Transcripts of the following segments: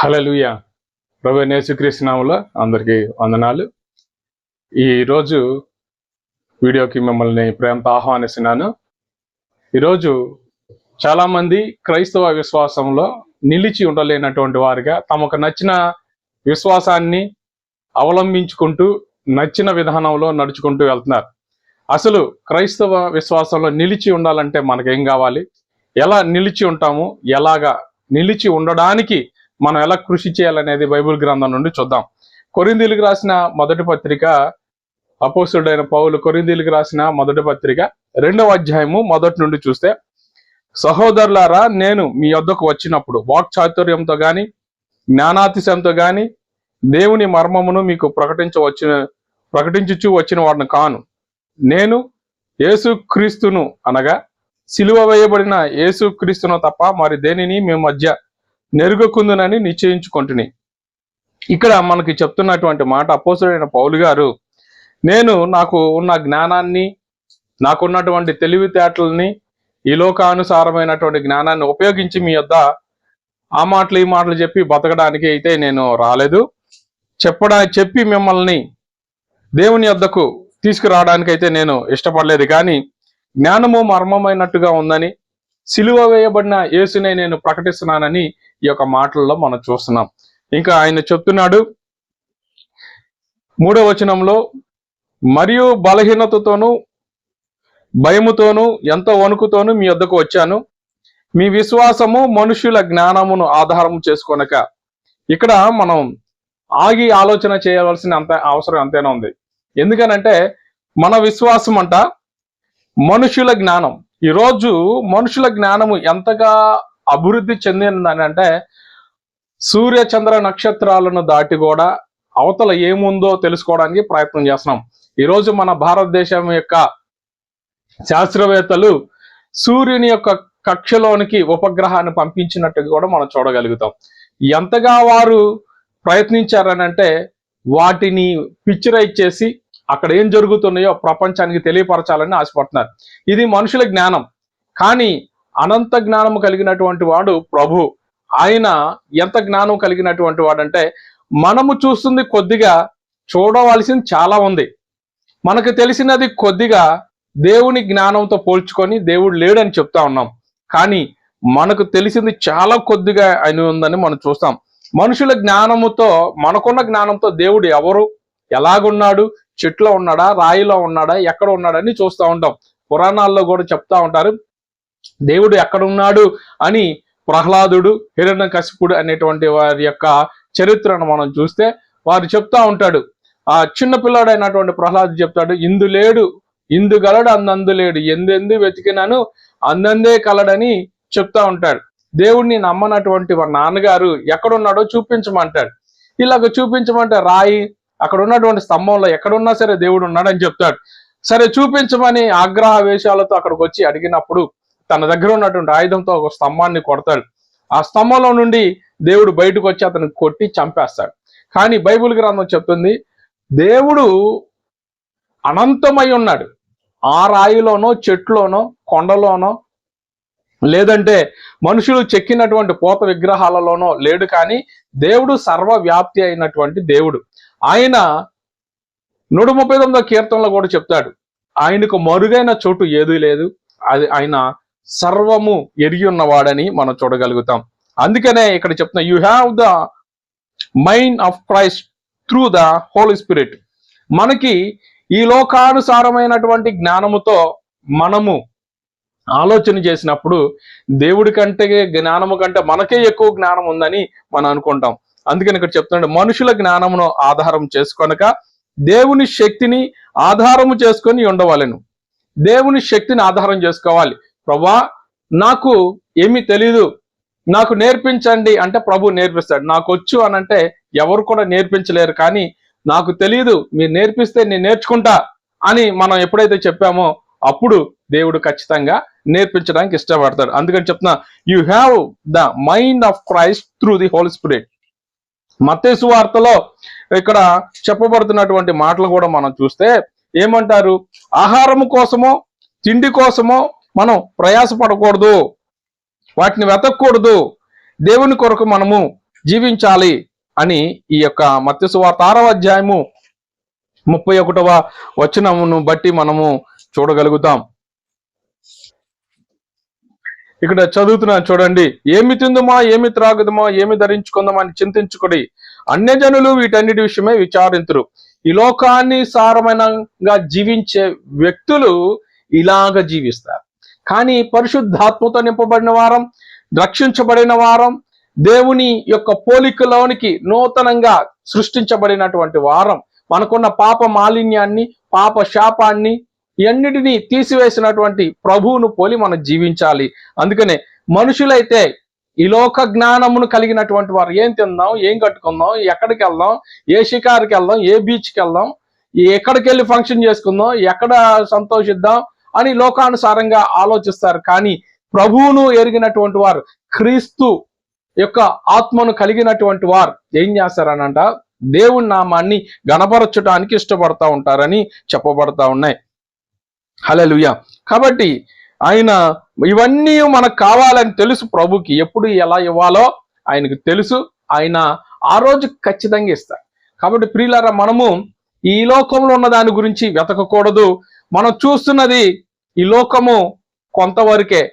హలలుయ ప్రభు నేసుకృష్ణంలో అందరికీ వందనాలు. ఈరోజు వీడియోకి మిమ్మల్ని ప్రేమతో ఆహ్వానిస్తున్నాను. ఈరోజు చాలామంది క్రైస్తవ విశ్వాసంలో నిలిచి ఉండలేనటువంటి వారిగా తమకు నచ్చిన విశ్వాసాన్ని అవలంబించుకుంటూ నచ్చిన విధానంలో నడుచుకుంటూ వెళ్తున్నారు. అసలు క్రైస్తవ విశ్వాసంలో నిలిచి ఉండాలంటే మనకేం కావాలి? ఎలా నిలిచి ఉంటాము? ఎలాగా నిలిచి ఉండడానికి మనం ఎలా కృషి చేయాలనేది బైబిల్ గ్రంథం నుండి చూద్దాం. కొరిందీలకు రాసిన మొదటి పత్రిక అపోసుడైన పౌలు కొరిందీలకు రాసిన మొదటి పత్రిక రెండవ అధ్యాయము మొదటి నుండి చూస్తే సహోదరులారా నేను మీ వద్దకు వచ్చినప్పుడు వాక్ చాతుర్యంతో గాని జ్ఞానాతిశయంతో గాని దేవుని మర్మమును మీకు ప్రకటించవచ్చిన ప్రకటించుచు వచ్చిన వాడిని కాను. నేను యేసుక్రీస్తును అనగా సిలువ వేయబడిన యేసుక్రీస్తును తప్ప మరి దేనిని మీ మధ్య నెరుగకుందునని నిశ్చయించుకుంటుని. ఇక్కడ మనకి చెప్తున్నటువంటి మాట అపోసుడైన పౌలు గారు నేను నాకు ఉన్న జ్ఞానాన్ని నాకున్నటువంటి తెలివితేటలని ఈ లోకానుసారమైనటువంటి జ్ఞానాన్ని ఉపయోగించి మీ యొద్ద ఆ మాటలు ఈ మాటలు చెప్పి బతకడానికి అయితే నేను రాలేదు. చెప్పడా చెప్పి మిమ్మల్ని దేవుని యొద్దకు తీసుకురావడానికి అయితే నేను ఇష్టపడలేదు. కానీ జ్ఞానము మర్మమైనట్టుగా ఉందని సిలువ వేయబడిన యేసునే నేను ప్రకటిస్తున్నానని ఈ యొక్క మాటల్లో మనం చూస్తున్నాం. ఇంకా ఆయన చెప్తున్నాడు మూడో వచనంలో మరియు బలహీనతతోనూ భయముతోనూ ఎంతో వణుకుతోనూ మీ వద్దకు వచ్చాను. మీ విశ్వాసము మనుషుల జ్ఞానమును ఆధారం చేసుకొనక. ఇక్కడ మనం ఆగి ఆలోచన చేయవలసిన అంత అవసరం అంతేనా ఉంది. ఎందుకనంటే మన విశ్వాసం అంట మనుషుల జ్ఞానం. ఈరోజు మనుషుల జ్ఞానము ఎంతగా అభివృద్ధి చెందిందని అంటే సూర్య చంద్ర నక్షత్రాలను దాటి కూడా అవతల ఏముందో తెలుసుకోవడానికి ప్రయత్నం చేస్తున్నాం. ఈరోజు మన భారతదేశం యొక్క శాస్త్రవేత్తలు సూర్యుని యొక్క కక్షలోనికి ఉపగ్రహాన్ని పంపించినట్టుగా కూడా మనం చూడగలుగుతాం. ఎంతగా వారు ప్రయత్నించారనంటే వాటిని పిక్చరైజ్ చేసి అక్కడ ఏం జరుగుతున్నాయో ప్రపంచానికి తెలియపరచాలని ఆశపడుతున్నారు. ఇది మనుషుల జ్ఞానం. కానీ అనంత జ్ఞానము కలిగినటువంటి వాడు ప్రభు. ఆయన ఎంత జ్ఞానం కలిగినటువంటి వాడంటే మనము చూస్తుంది కొద్దిగా చూడవలసింది చాలా ఉంది. మనకు తెలిసినది కొద్దిగా దేవుని జ్ఞానంతో పోల్చుకొని దేవుడు లేడని చెప్తా ఉన్నాం. కానీ మనకు తెలిసింది చాలా కొద్దిగా అని ఉందని మనం చూస్తాం. మనుషుల జ్ఞానముతో మనకున్న జ్ఞానంతో దేవుడు ఎవరు? ఎలాగున్నాడు? చెట్లో ఉన్నాడా? రాయిలో ఉన్నాడా? ఎక్కడ ఉన్నాడని చూస్తూ ఉంటాం. పురాణాల్లో కూడా చెప్తా ఉంటారు. దేవుడు ఎక్కడున్నాడు అని ప్రహ్లాదుడు హిరణ్య కశిపుడు అనేటువంటి వారి యొక్క చరిత్రను మనం చూస్తే వారు చెప్తా ఉంటాడు. ఆ చిన్న పిల్లాడైనటువంటి ప్రహ్లాదు చెప్తాడు ఇందు లేడు ఇందు గలడు అందందు లేడు ఎందెందు వెతికినాను అందందే కలడని చెప్తా ఉంటాడు. దేవుడిని నమ్మనటువంటి వారి నాన్నగారు ఎక్కడున్నాడో చూపించమంటాడు. ఇలాగ చూపించమంటే రాయి అక్కడ ఉన్నటువంటి స్తంభంలో ఎక్కడున్నా సరే దేవుడు ఉన్నాడని చెప్తాడు. సరే చూపించమని ఆగ్రహ వేషాలతో అక్కడికి వచ్చి అడిగినప్పుడు తన దగ్గర ఉన్నటువంటి ఆయుధంతో ఒక స్తంభాన్ని కొడతాడు. ఆ స్తంభంలో నుండి దేవుడు బయటకు వచ్చి అతను కొట్టి చంపేస్తాడు. కానీ బైబిల్ గ్రంథం చెప్తుంది దేవుడు అనంతమై ఉన్నాడు. ఆ రాయిలోనో చెట్లోనో కొండలోనో లేదంటే మనుషులు చెక్కినటువంటి పోత విగ్రహాలలోనో లేడు కానీ దేవుడు సర్వవ్యాప్తి అయినటువంటి దేవుడు. ఆయన నూట ముప్పై తొమ్మిదో కీర్తనలో కూడా చెప్తాడు ఆయనకు మరుగైన చోటు ఏదీ లేదు. అది ఆయన సర్వము ఎరిగి ఉన్నవాడని మనం చూడగలుగుతాం. అందుకనే ఇక్కడ చెప్తున్నా you have the mind of Christ through the holy spirit మనకి ఈ లోకానుసారమైనటువంటి జ్ఞానముతో మనము ఆలోచన చేసినప్పుడు దేవుడి కంటే జ్ఞానము కంటే మనకే ఎక్కువ జ్ఞానం ఉందని మనం అనుకుంటాం. అందుకని ఇక్కడ చెప్తున్నాడు మనుషుల జ్ఞానమును ఆధారం చేసుకొనక దేవుని శక్తిని ఆధారము చేసుకొని ఉండవాలను. దేవుని శక్తిని ఆధారం చేసుకోవాలి. ప్రభా నాకు ఏమీ తెలీదు. నాకు నేర్పించండి అంటే ప్రభు నేర్పిస్తాడు. నాకు వచ్చు అని అంటే ఎవరు కూడా నేర్పించలేరు కానీ నాకు తెలియదు మీరు నేర్పిస్తే నేను నేర్చుకుంటా అని మనం ఎప్పుడైతే చెప్పామో అప్పుడు దేవుడు ఖచ్చితంగా నేర్పించడానికి ఇష్టపడతాడు. అందుకని చెప్తున్నా you have the mind of Christ through the holy spirit మతేసు వార్తలో ఇక్కడ చెప్పబడుతున్నటువంటి మాటలు కూడా మనం చూస్తే ఏమంటారు? ఆహారము కోసమో తిండి కోసమో మనం ప్రయాసపడకూడదు. వాటిని వెతకూడదు దేవుని కొరకు మనము జీవించాలి అని ఈ యొక్క మత్స్యవార్త ఆరవ అధ్యాయము ముప్పై ఒకటవ వచనమును బట్టి మనము చూడగలుగుతాం. ఇక్కడ చదువుతున్నాను చూడండి. ఏమి తిందుమా? ఏమి త్రాగుదమా? ఏమి ధరించుకుందామా? అని చింతించుకుడి. అన్యజనులు వీటన్నిటి విషయమే విచారింతురు. ఈ లోకాన్ని సారమైనగా జీవించే వ్యక్తులు ఇలాగ జీవిస్తారు. కానీ పరిశుద్ధాత్మతో నింపబడిన వారం రక్షించబడిన వారం దేవుని యొక్క పోలికలోనికి నూతనంగా సృష్టించబడినటువంటి వారం. మనకున్న పాప మాలిన్యాన్ని పాప శాపాన్ని ఎన్నిటినీ తీసివేసినటువంటి ప్రభువును పోలి మనం జీవించాలి. అందుకనే మనుషులైతే ఈ లోక జ్ఞానమును కలిగినటువంటి వారు ఏం తిందాం ఏం కట్టుకుందాం ఎక్కడికి వెళ్దాం ఏ షికారుకి వెళ్దాం ఏ బీచ్కి వెళ్దాం ఎక్కడికి వెళ్ళి ఫంక్షన్ చేసుకుందాం ఎక్కడ సంతోషిద్దాం అని లోకానుసారంగా ఆలోచిస్తారు. కానీ ప్రభువును ఎరిగినటువంటి వారు క్రీస్తు యొక్క ఆత్మను కలిగినటువంటి వారు ఏం చేస్తారనంట? దేవుని నామాన్ని గణపరచడానికి ఇష్టపడతా ఉంటారని చెప్పబడతా ఉన్నాయి. హలలుయ కాబట్టి ఆయన ఇవన్నీ మనకు కావాలని తెలుసు ప్రభుకి. ఎప్పుడు ఎలా ఇవ్వాలో ఆయనకు తెలుసు. ఆయన ఆ రోజు ఖచ్చితంగా ఇస్తారు. కాబట్టి ప్రియులారా మనము ఈ లోకంలో ఉన్న దాని గురించి వెతకకూడదు. మనం చూస్తున్నది ఈ లోకము కొంతవరకే.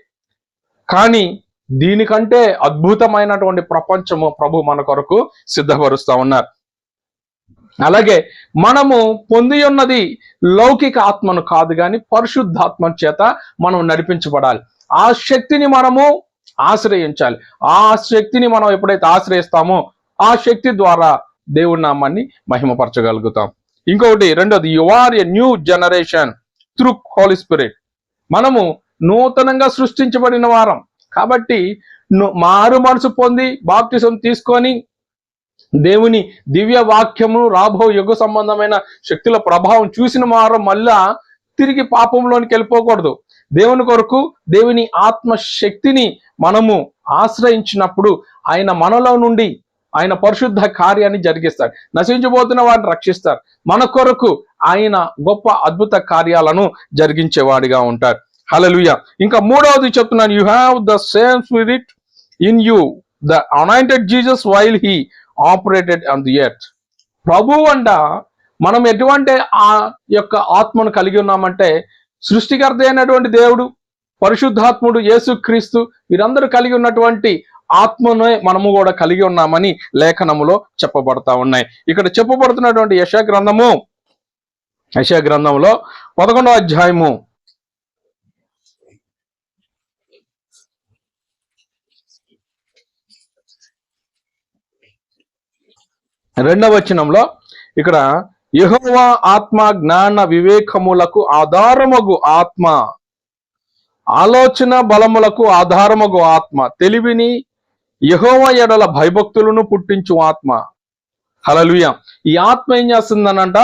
కానీ దీనికంటే అద్భుతమైనటువంటి ప్రపంచము ప్రభు మన కొరకు సిద్ధపరుస్తూ ఉన్నారు. అలాగే మనము పొంది ఉన్నది లౌకిక ఆత్మను కాదు కానీ పరిశుద్ధాత్మ చేత మనం నడిపించబడాలి. ఆ శక్తిని మనము ఆశ్రయించాలి. ఆ శక్తిని మనం ఎప్పుడైతే ఆశ్రయిస్తామో ఆ శక్తి ద్వారా దేవుడి నామాన్ని మహిమపరచగలుగుతాం. ఇంకొకటి రెండోది you are a new generation through holy spirit మనము నూతనంగా సృష్టించబడిన వారం. కాబట్టి మారు మనసు పొంది బాప్తిసం తీసుకొని దేవుని దివ్య వాక్యము రాబో యుగ సంబంధమైన శక్తుల ప్రభావం చూసిన వారం మళ్ళా తిరిగి పాపంలోనికి వెళ్ళిపోకూడదు. దేవుని కొరకు దేవుని ఆత్మ శక్తిని మనము ఆశ్రయించినప్పుడు ఆయన మనలో నుండి ఆయన పరిశుద్ధ కార్యాన్ని జరిగిస్తాడు. నశించబోతున్న వారిని రక్షిస్తారు. మన కొరకు ఆయన గొప్ప అద్భుత కార్యాలను జరిగించేవాడిగా ఉంటాడు హలలుయ ఇంకా మూడవది చెప్తున్నాను. You have the same spirit in you the anointed Jesus while he operated on the earth ప్రభు అంట మనం ఎటువంటి ఆ యొక్క ఆత్మను కలిగి ఉన్నామంటే సృష్టికర్త అయినటువంటి దేవుడు పరిశుద్ధాత్ముడు యేసుక్రీస్తు వీరందరూ కలిగి ఉన్నటువంటి ఆత్మనే మనము కూడా కలిగి ఉన్నామని లేఖనములో చెప్పబడతా ఉన్నాయి. ఇక్కడ చెప్పబడుతున్నటువంటి యశ గ్రంథము యశ గ్రంథంలో పదకొండో అధ్యాయము. రెండవ వచనంలో ఇక్కడ యహోవా ఆత్మ జ్ఞాన వివేకములకు ఆధారమగు ఆత్మ ఆలోచన బలములకు ఆధారమగు ఆత్మ తెలివిని యహోవ ఎడల భయభక్తులను పుట్టించు ఆత్మ. హలలుయ ఈ ఆత్మ ఏం చేస్తుందనంట?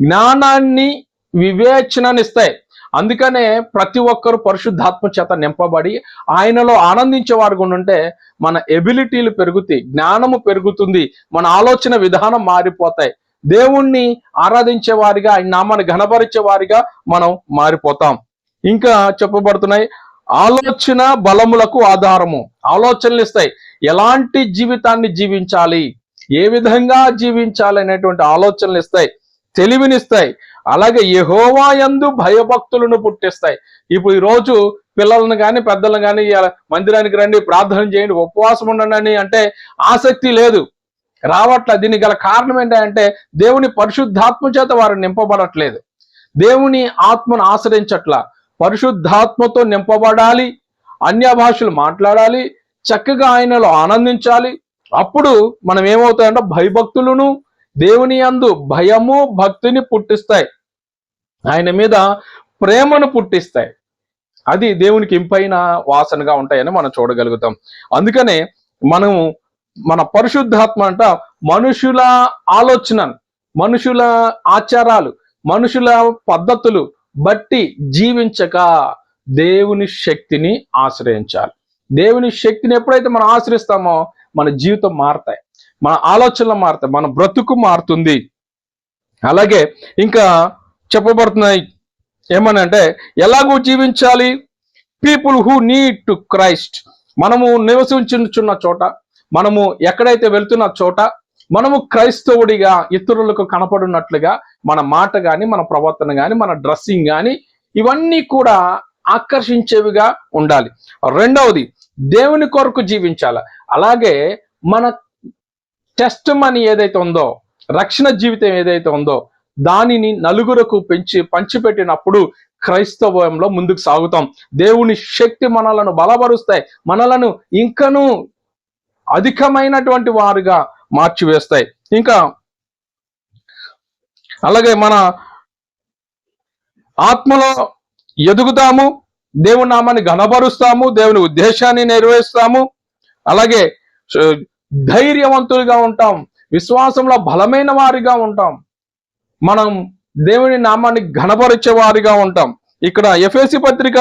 జ్ఞానాన్ని వివేచననిస్తాయి అందుకనే ప్రతి ఒక్కరు పరిశుద్ధాత్మ చేత నింపబడి ఆయనలో ఆనందించే వారు ఉంటే మన ఎబిలిటీలు పెరుగుతాయి జ్ఞానము పెరుగుతుంది మన ఆలోచన విధానం మారిపోతాయి. దేవుణ్ణి ఆరాధించే వారిగా ఆయన నామాన్ని ఘనపరిచే వారిగా మనం మారిపోతాం. ఇంకా చెప్పబడుతున్నాయి ఆలోచన బలములకు ఆధారము. ఆలోచనలు ఇస్తాయి. ఎలాంటి జీవితాన్ని జీవించాలి? ఏ విధంగా జీవించాలి అనేటువంటి ఆలోచనలు ఇస్తాయి తెలివినిస్తాయి. అలాగే యహోవా యందు భయభక్తులను పుట్టిస్తాయి. ఇప్పుడు ఈరోజు పిల్లలను కానీ పెద్దలను కానీ మందిరానికి రండి ప్రార్థన చేయండి ఉపవాసం ఉండండి అంటే ఆసక్తి లేదు. రావట్ల దీనికి గల కారణం ఏంటంటే దేవుని పరిశుద్ధాత్మ చేత వారు నింపబడట్లేదు. దేవుని ఆత్మను ఆశ్రయించట్ల. పరిశుద్ధాత్మతో నింపబడాలి. అన్య భాషలు మాట్లాడాలి. చక్కగా ఆయనలో ఆనందించాలి. అప్పుడు మనం ఏమవుతాయంటే భయభక్తులను దేవుని అందు భయము భక్తిని పుట్టిస్తాయి. ఆయన మీద ప్రేమను పుట్టిస్తాయి. అది దేవునికి ఇంపైన వాసనగా ఉంటాయని మనం చూడగలుగుతాం. అందుకనే మనము మన పరిశుద్ధాత్మ అంట మనుషుల ఆలోచన మనుషుల ఆచారాలు మనుషుల పద్ధతులు బట్టి జీవించక దేవుని శక్తిని ఆశ్రయించాలి. దేవుని శక్తిని ఎప్పుడైతే మనం ఆశ్రయిస్తామో మన జీవితం మారుతాయి. మన ఆలోచనలు మారుతాయి. మన బ్రతుకు మారుతుంది. అలాగే ఇంకా చెప్పబడుతున్నాయి. ఏమనంటే ఎలాగూ జీవించాలి? People who need to Christ మనము నివసించున్న చోట మనము ఎక్కడైతే వెళ్తున్న చోట మనము క్రైస్తవుడిగా ఇతరులకు కనపడినట్లుగా మన మాట కానీ మన ప్రవర్తన కానీ మన డ్రెస్సింగ్ కానీ ఇవన్నీ కూడా ఆకర్షించేవిగా ఉండాలి. రెండవది దేవుని కొరకు జీవించాలి. అలాగే మన టెస్ట్ మనీ ఏదైతే ఉందో రక్షణ జీవితం ఏదైతే ఉందో దానిని నలుగురకు పెంచి పంచిపెట్టినప్పుడు క్రైస్తవంలో ముందుకు సాగుతాం. దేవుని శక్తి మనలను బలపరుస్తాయి. మనలను ఇంకను అధికమైనటువంటి వారుగా మార్చివేస్తాయి. ఇంకా అలాగే మన ఆత్మలో ఎదుగుతాము దేవుని నామాన్ని ఘనపరుస్తాము దేవుని ఉద్దేశాన్ని నెరవేరుస్తాము. అలాగే ధైర్యవంతులుగా ఉంటాం విశ్వాసంలో బలమైన వారిగా ఉంటాం. మనం దేవుని నామాన్ని ఘనపరిచే వారిగా ఉంటాం. ఇక్కడ ఎఫ్ఎసి పత్రిక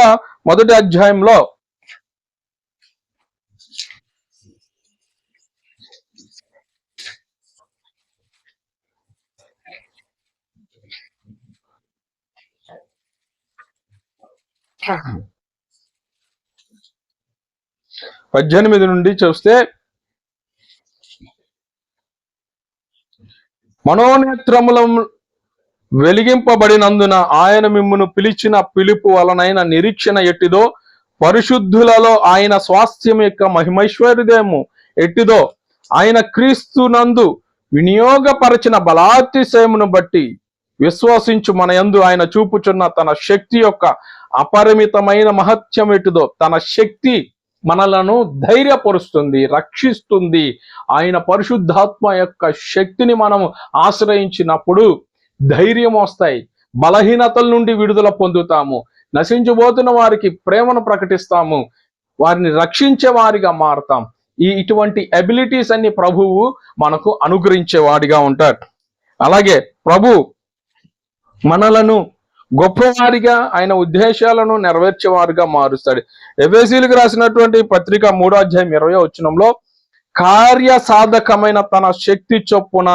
మొదటి అధ్యాయంలో పద్దెనిమిది నుండి చూస్తే మనోనేత్రముల వెలిగింపబడినందున ఆయన మిమ్మును పిలిచిన పిలుపు వలనైన నిరీక్షణ ఎట్టిదో? పరిశుద్ధులలో ఆయన స్వాస్థ్యం యొక్క మహిమైశ్వర్యదేము ఎట్టిదో? ఆయన క్రీస్తునందు వినియోగపరచిన బలాతిశయమును బట్టి విశ్వసించు మన యందు ఆయన చూపుచున్న తన శక్తి యొక్క అపరిమితమైన మహత్యం ఎటుదో తన శక్తి మనలను ధైర్యపరుస్తుంది రక్షిస్తుంది. ఆయన పరిశుద్ధాత్మ యొక్క శక్తిని మనం ఆశ్రయించినప్పుడు ధైర్యం వస్తాయి. బలహీనతల నుండి విడుదల పొందుతాము. నశించబోతున్న వారికి ప్రేమను ప్రకటిస్తాము. వారిని రక్షించే వారిగా మారతాం. ఈ ఇటువంటి అబిలిటీస్ అన్ని ప్రభువు మనకు అనుగ్రహించేవాడిగా ఉంటాడు. అలాగే ప్రభు మనలను గొప్పవారిగా ఆయన ఉద్దేశాలను నెరవేర్చేవారుగా మారుస్తాడు. ఎఫెసీలకు రాసినటువంటి పత్రిక మూడో అధ్యాయం ఇరవై వచ్చినంలో కార్య సాధకమైన తన శక్తి చొప్పున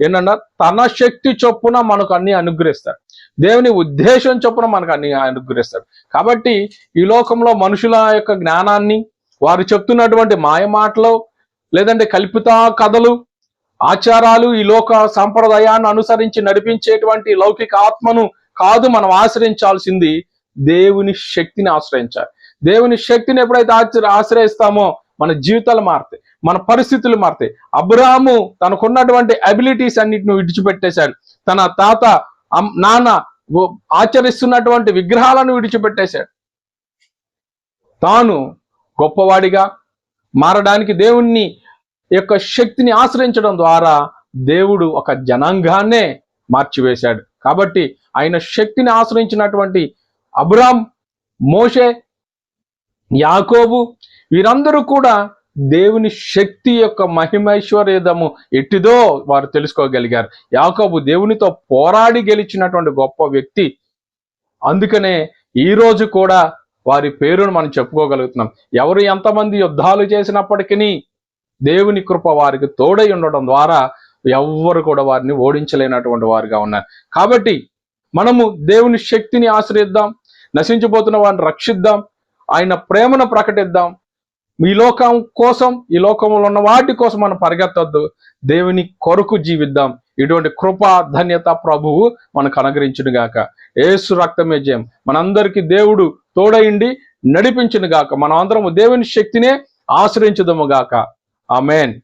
ఏంటంటే తన శక్తి చొప్పున మనకు అన్ని అనుగ్రహిస్తాడు. దేవుని ఉద్దేశం చొప్పున మనకు అన్ని అనుగ్రహిస్తాడు. కాబట్టి ఈ లోకంలో మనుషుల యొక్క జ్ఞానాన్ని వారు చెప్తున్నటువంటి మాయ మాటలు లేదంటే కల్పిత కథలు ఆచారాలు ఈ లోక సాంప్రదాయాన్ని అనుసరించి నడిపించేటువంటి లౌకిక ఆత్మను కాదు మనం ఆశ్రయించాల్సింది దేవుని శక్తిని ఆశ్రయించాలి. దేవుని శక్తిని ఎప్పుడైతే ఆశ్ర- ఆశ్రయిస్తామో మన జీవితాలు మారుతాయి మన పరిస్థితులు మారుతాయి. అబ్రాహాము తనకున్నటువంటి అబిలిటీస్ అన్నిటిని విడిచిపెట్టేశాడు. తన తాత నాన్న ఆచరిస్తున్నటువంటి విగ్రహాలను విడిచిపెట్టేశాడు. తాను గొప్పవాడిగా మారడానికి దేవుణ్ణి యొక్క శక్తిని ఆశ్రయించడం ద్వారా దేవుడు ఒక జనాంగాన్నే మార్చివేశాడు. కాబట్టి ఆయన శక్తిని ఆశ్రయించినటువంటి అబ్రామ్ మోషే యాకోబు వీరందరూ కూడా దేవుని శక్తి యొక్క మహిమైశ్వర్యదము ఎట్టిదో వారు తెలుసుకోగలిగారు. యాకోబు దేవునితో పోరాడి గెలిచినటువంటి గొప్ప వ్యక్తి. అందుకనే ఈ రోజు కూడా వారి పేరును మనం చెప్పుకోగలుగుతున్నాం. ఎవరు ఎంతమంది యుద్ధాలు చేసినప్పటికీ దేవుని కృప వారికి తోడై ఉండడం ద్వారా ఎవ్వరు కూడా వారిని ఓడించలేనటువంటి వారుగా ఉన్నారు. కాబట్టి మనము దేవుని శక్తిని ఆశ్రయిద్దాం నశించిపోతున్న వారిని రక్షిద్దాం ఆయన ప్రేమను ప్రకటిద్దాం. ఈ లోకం కోసం ఈ లోకంలో ఉన్న వాటి కోసం మనం పరిగెత్తద్దు. దేవుని కొరకు జీవిద్దాం. ఇటువంటి కృప ధన్యత ప్రభువు మనకు అనుగ్రహించును గాక ఏసు రక్తమే జయం. మనందరికీ దేవుడు తోడయిండి నడిపించును గాక మనం అందరము దేవుని శక్తినే ఆశ్రయించుదము గాక ఆమెన్.